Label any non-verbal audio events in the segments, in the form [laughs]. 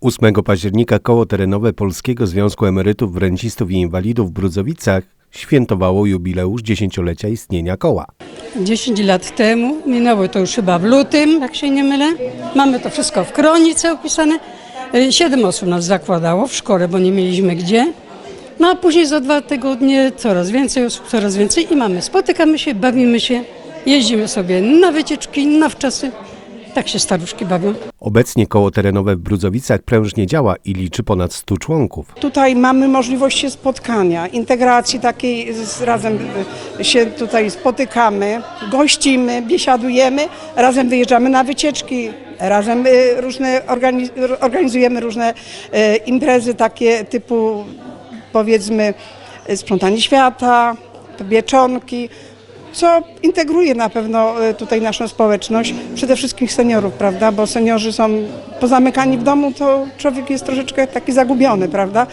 8 października koło terenowe Polskiego Związku Emerytów, Rencistów i Inwalidów w Brudzowicach świętowało jubileusz dziesięciolecia istnienia koła. 10 lat temu, minęło to już chyba w lutym, jak się nie mylę. Mamy to wszystko w kronice opisane. Y, Siedem osób nas zakładało w szkole, bo nie mieliśmy gdzie. No a później za dwa tygodnie coraz więcej osób, coraz więcej i mamy. Spotykamy się, bawimy się, jeździmy sobie na wycieczki, na wczasy. Tak się staruszki bawią. Obecnie koło terenowe w Brudzowicach prężnie działa i liczy ponad 100 członków. Tutaj mamy możliwość spotkania, integracji takiej, z, razem się tutaj spotykamy, gościmy, biesiadujemy, razem wyjeżdżamy na wycieczki, razem y, różne organiz, organizujemy różne y, imprezy takie typu powiedzmy y, sprzątanie świata, wieczonki, co integruje na pewno y, tutaj naszą społeczność, przede wszystkim seniorów, prawda, bo seniorzy są pozamykani w domu, to człowiek jest troszeczkę taki zagubiony, prawda,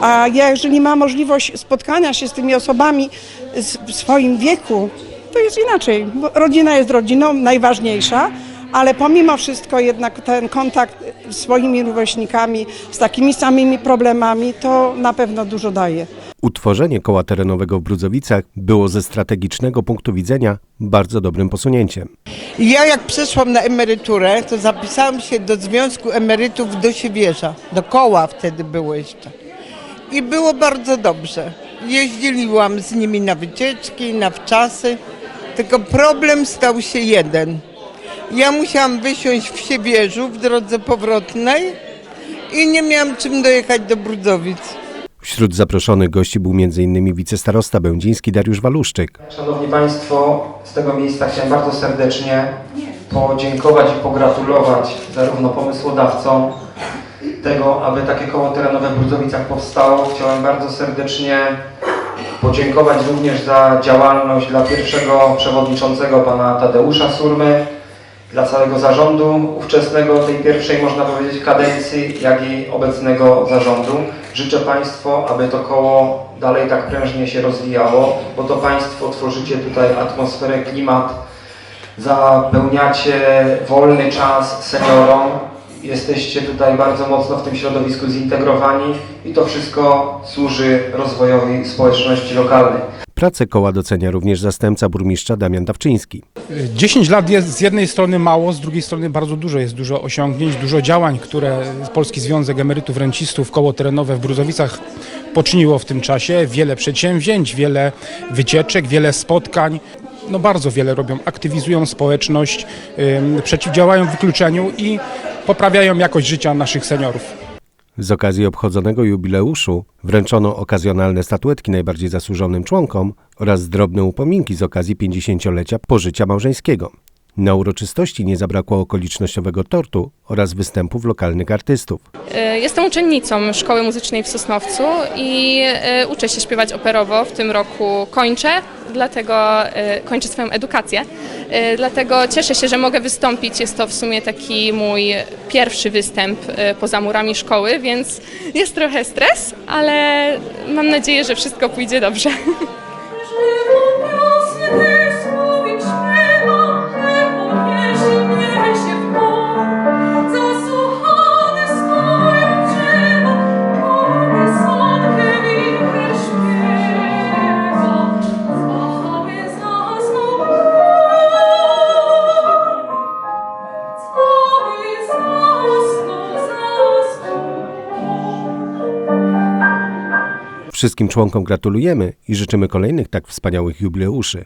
a ja, jeżeli ma możliwość spotkania się z tymi osobami w swoim wieku, to jest inaczej, rodzina jest rodziną, najważniejsza, ale pomimo wszystko jednak ten kontakt z swoimi rówieśnikami, z takimi samymi problemami, to na pewno dużo daje. Utworzenie koła terenowego w Brudzowicach było ze strategicznego punktu widzenia bardzo dobrym posunięciem. Ja jak przeszłam na emeryturę, to zapisałam się do Związku Emerytów do Siewierza. Do koła wtedy było jeszcze. I było bardzo dobrze. Jeździłam z nimi na wycieczki, na wczasy. Tylko problem stał się jeden. Ja musiałam wysiąść w Siewierzu w drodze powrotnej i nie miałam czym dojechać do Brudzowic. Wśród zaproszonych gości był m.in. wicestarosta będziński Dariusz Waluszczyk. Szanowni Państwo, z tego miejsca chciałem bardzo serdecznie podziękować i pogratulować zarówno pomysłodawcom tego, aby takie koło terenowe w Brudzowicach powstało. Chciałem bardzo serdecznie podziękować również za działalność dla pierwszego przewodniczącego pana Tadeusza Surmy, dla całego zarządu ówczesnego tej pierwszej, można powiedzieć, kadencji, jak i obecnego zarządu. Życzę Państwu, aby to koło dalej tak prężnie się rozwijało, bo to Państwo tworzycie tutaj atmosferę, klimat, zapełniacie wolny czas seniorom. Jesteście tutaj bardzo mocno w tym środowisku zintegrowani i to wszystko służy rozwojowi społeczności lokalnej. Pracę koła docenia również zastępca burmistrza Damian Dawczyński. 10 lat jest z jednej strony mało, z drugiej strony bardzo dużo. Jest dużo osiągnięć, dużo działań, które Polski Związek Emerytów Rencistów, koło terenowe w Bruzowicach poczyniło w tym czasie. Wiele przedsięwzięć, wiele wycieczek, wiele spotkań. No bardzo wiele robią, aktywizują społeczność, ym, przeciwdziałają wykluczeniu i poprawiają jakość życia naszych seniorów. Z okazji obchodzonego jubileuszu wręczono okazjonalne statuetki najbardziej zasłużonym członkom oraz drobne upominki z okazji 50-lecia pożycia małżeńskiego. Na uroczystości nie zabrakło okolicznościowego tortu oraz występów lokalnych artystów. E, Jestem uczennicą Szkoły Muzycznej w Sosnowcu i e, uczę się śpiewać operowo. W tym roku kończę, dlatego e, kończę swoją edukację. Dlatego cieszę się, że mogę wystąpić. Jest to w sumie taki mój pierwszy występ poza murami szkoły, więc jest trochę stres, ale mam nadzieję, że wszystko pójdzie dobrze. [laughs] Wszystkim członkom gratulujemy i życzymy kolejnych tak wspaniałych jubileuszy.